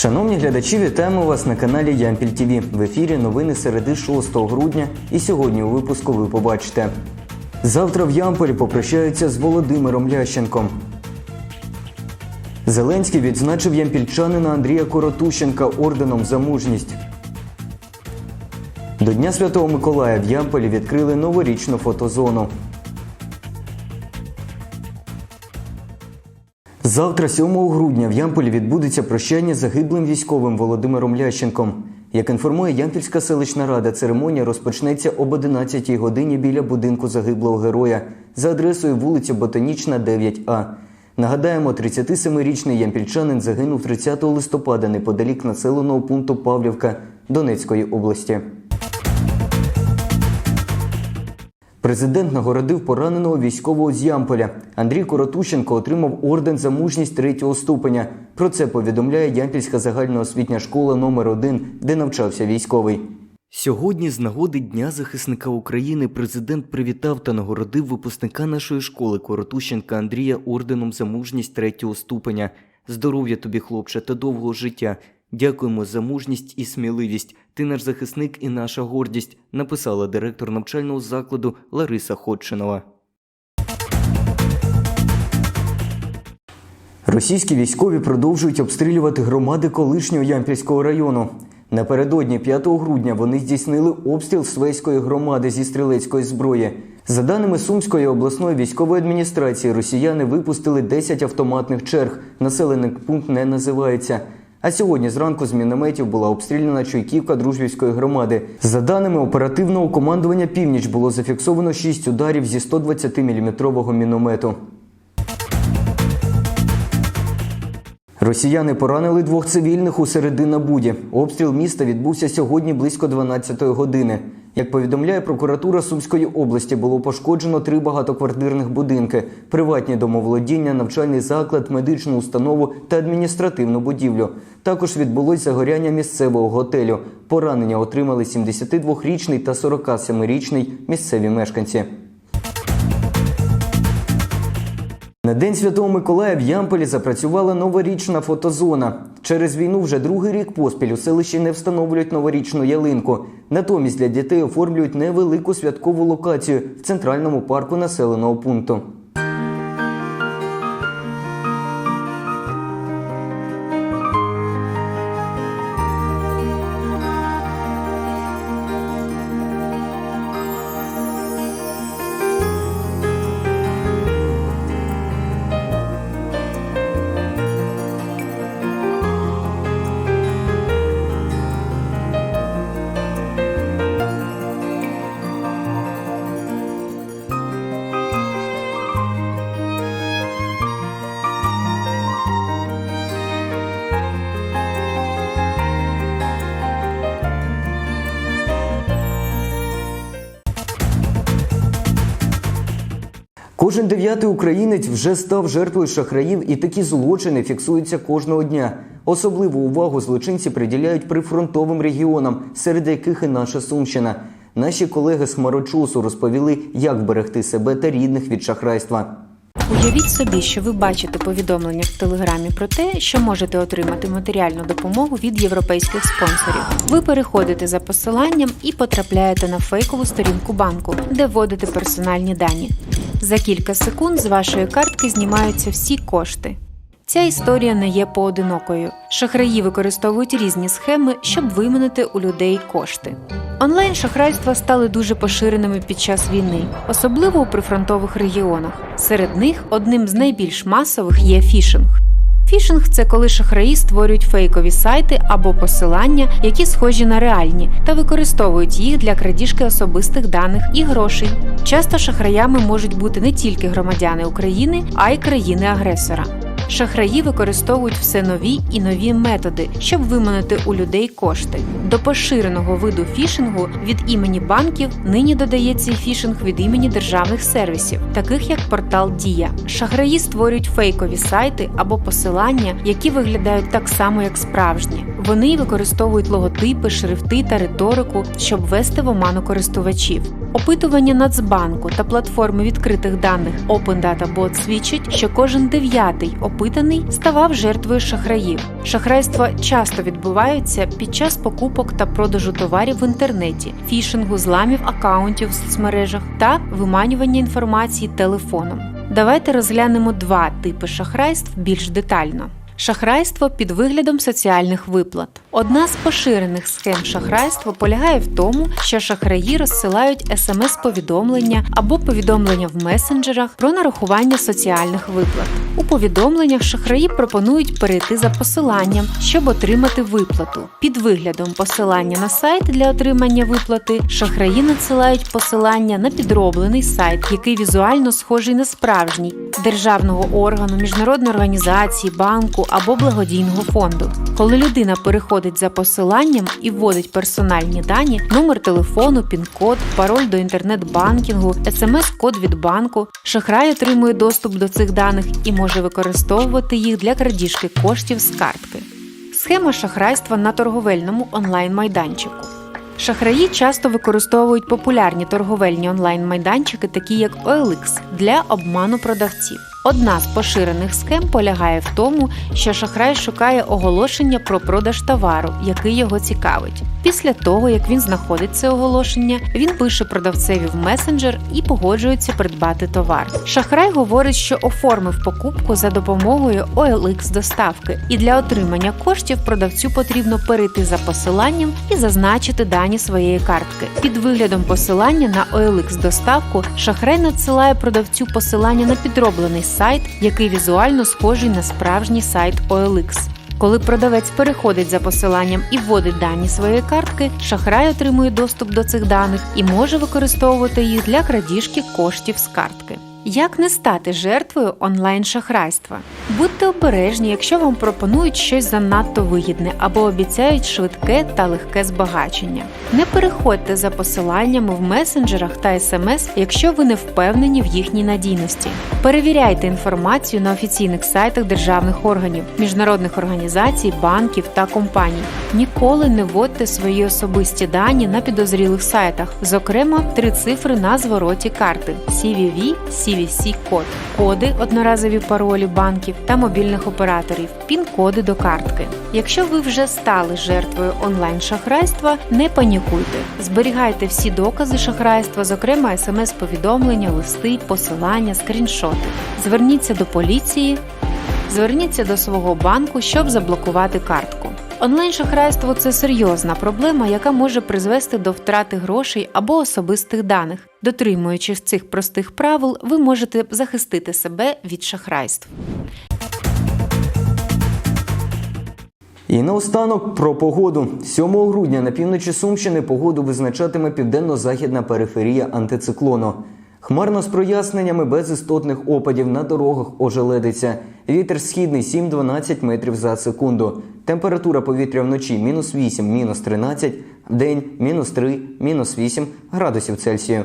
Шановні глядачі, вітаємо вас на каналі Ямпіль ТВ. В ефірі новини середи 6 грудня. І сьогодні у випуску ви побачите. Завтра в Ямполі попрощаються з Володимиром Лященком. Зеленський відзначив ямпільчанина Андрія Коротущенка орденом за мужність. До Дня Святого Миколая в Ямполі відкрили новорічну фотозону. Завтра, 7 грудня, в Ямполі відбудеться прощання з загиблим військовим Володимиром Лященком. Як інформує Ямпільська селищна рада, церемонія розпочнеться об 11 годині біля будинку загиблого героя за адресою вулиця Ботанічна, 9А. Нагадаємо, 37-річний ямпільчанин загинув 30 листопада неподалік населеного пункту Павлівка Донецької області. Президент нагородив пораненого військового з Ямполя. Андрій Коротущенко отримав орден за мужність третього ступеня. Про це повідомляє Ямпільська загальноосвітня школа номер 1 де навчався військовий. Сьогодні, з нагоди Дня захисника України, президент привітав та нагородив випускника нашої школи Коротущенка Андрія орденом за мужність третього ступеня. Здоров'я тобі, хлопче, та довгого життя. Дякуємо за мужність і сміливість. Ти наш захисник і наша гордість, написала директор навчального закладу Лариса Ходчинова. Російські військові продовжують обстрілювати громади колишнього Ямпільського району. Напередодні 5 грудня вони здійснили обстріл Свейської громади зі стрілецької зброї. За даними Сумської обласної військової адміністрації, росіяни випустили 10 автоматних черг. Населений пункт не називається. А сьогодні зранку з мінометів була обстріляна Чуйківка Дружбівської громади. За даними оперативного командування Північ було зафіксовано 6 ударів зі 120-мм міномету. Росіяни поранили двох цивільних у Серединабуді. Обстріл міста відбувся сьогодні близько 12 години. Як повідомляє прокуратура Сумської області, було пошкоджено три багатоквартирних будинки, приватні домоволодіння, навчальний заклад, медичну установу та адміністративну будівлю. Також відбулось загоряння місцевого готелю. Поранення отримали 72-річний та 47-річний місцеві мешканці. На День Святого Миколая в Ямполі запрацювала новорічна фотозона. Через війну вже другий рік поспіль у селищі не встановлюють новорічну ялинку. Натомість для дітей оформлюють невелику святкову локацію в центральному парку населеного пункту. Кожен дев'ятий українець вже став жертвою шахраїв, і такі злочини фіксуються кожного дня. Особливу увагу злочинці приділяють прифронтовим регіонам, серед яких і наша Сумщина. Наші колеги з Хмарочосу розповіли, як вберегти себе та рідних від шахрайства. Уявіть собі, що ви бачите повідомлення в телеграмі про те, що можете отримати матеріальну допомогу від європейських спонсорів. Ви переходите за посиланням і потрапляєте на фейкову сторінку банку, де вводите персональні дані. За кілька секунд з вашої картки знімаються всі кошти. Ця історія не є поодинокою. Шахраї використовують різні схеми, щоб виманити у людей кошти. Онлайн шахрайства стали дуже поширеними під час війни, особливо у прифронтових регіонах. Серед них одним з найбільш масових є фішинг. Фішинг це коли шахраї створюють фейкові сайти або посилання, які схожі на реальні, та використовують їх для крадіжки особистих даних і грошей. Часто шахраями можуть бути не тільки громадяни України, а й країни-агресора. Шахраї використовують все нові і нові методи, щоб виманити у людей кошти. До поширеного виду фішингу від імені банків нині додається фішинг від імені державних сервісів, таких як портал Дія. Шахраї створюють фейкові сайти або посилання, які виглядають так само, як справжні. Вони використовують логотипи, шрифти та риторику, щоб ввести в оману користувачів. Опитування Нацбанку та платформи відкритих даних Open свідчать, що кожен дев'ятий опитаний ставав жертвою шахраїв. Шахрайства часто відбуваються під час покупок та продажу товарів в інтернеті, фішингу, зламів акаунтів в соцмережах та виманювання інформації телефоном. Давайте розглянемо два типи шахрайств більш детально. Шахрайство під виглядом соціальних виплат. Одна з поширених схем шахрайства полягає в тому, що шахраї розсилають смс-повідомлення або повідомлення в месенджерах про нарахування соціальних виплат. У повідомленнях шахраї пропонують перейти за посиланням, щоб отримати виплату. Під виглядом посилання на сайт для отримання виплати шахраї надсилають посилання на підроблений сайт, який візуально схожий на справжній державного органу, міжнародної організації, банку або благодійного фонду. Коли людина переходить за посиланням і вводить персональні дані, номер телефону, пін-код, пароль до інтернет-банкінгу, смс-код від банку, шахрай отримує доступ до цих даних і може використовувати їх для крадіжки коштів з картки. Схема шахрайства на торговельному онлайн-майданчику. Шахраї часто використовують популярні торговельні онлайн-майданчики, такі як OLX, для обману продавців. Одна з поширених схем полягає в тому, що шахрай шукає оголошення про продаж товару, який його цікавить. Після того, як він знаходить це оголошення, він пише продавцеві в месенджер і погоджується придбати товар. Шахрай говорить, що оформив покупку за допомогою OLX доставки, і для отримання коштів продавцю потрібно перейти за посиланням і зазначити дані своєї картки. Під виглядом посилання на OLX доставку шахрай надсилає продавцю посилання на підроблений сайт, який візуально схожий на справжній сайт OLX. Коли продавець переходить за посиланням і вводить дані своєї картки, шахрай отримує доступ до цих даних і може використовувати їх для крадіжки коштів з картки. Як не стати жертвою онлайн-шахрайства? Будьте обережні, якщо вам пропонують щось занадто вигідне або обіцяють швидке та легке збагачення. Не переходьте за посиланнями в месенджерах та смс, якщо ви не впевнені в їхній надійності. Перевіряйте інформацію на офіційних сайтах державних органів, міжнародних організацій, банків та компаній. Ніколи не вводьте свої особисті дані на підозрілих сайтах, зокрема три цифри на звороті карти CVV, CVC код, коди, одноразові паролі банків та мобільних операторів, пін-коди до картки. Якщо ви вже стали жертвою онлайн-шахрайства, не панікуйте. Зберігайте всі докази шахрайства, зокрема смс-повідомлення, листи, посилання, скріншоти. Зверніться до поліції, зверніться до свого банку, щоб заблокувати картку. Онлайн-шахрайство це серйозна проблема, яка може призвести до втрати грошей або особистих даних. Дотримуючись цих простих правил, ви можете захистити себе від шахрайств. І наостанок про погоду. 7 грудня на півночі Сумщини погоду визначатиме південно-західна периферія антициклону. Хмарно з проясненнями без істотних опадів на дорогах ожеледиться. Вітер східний 7-12 метрів за секунду. Температура повітря вночі мінус 8, мінус 13, вдень мінус 3, мінус 8 градусів Цельсію.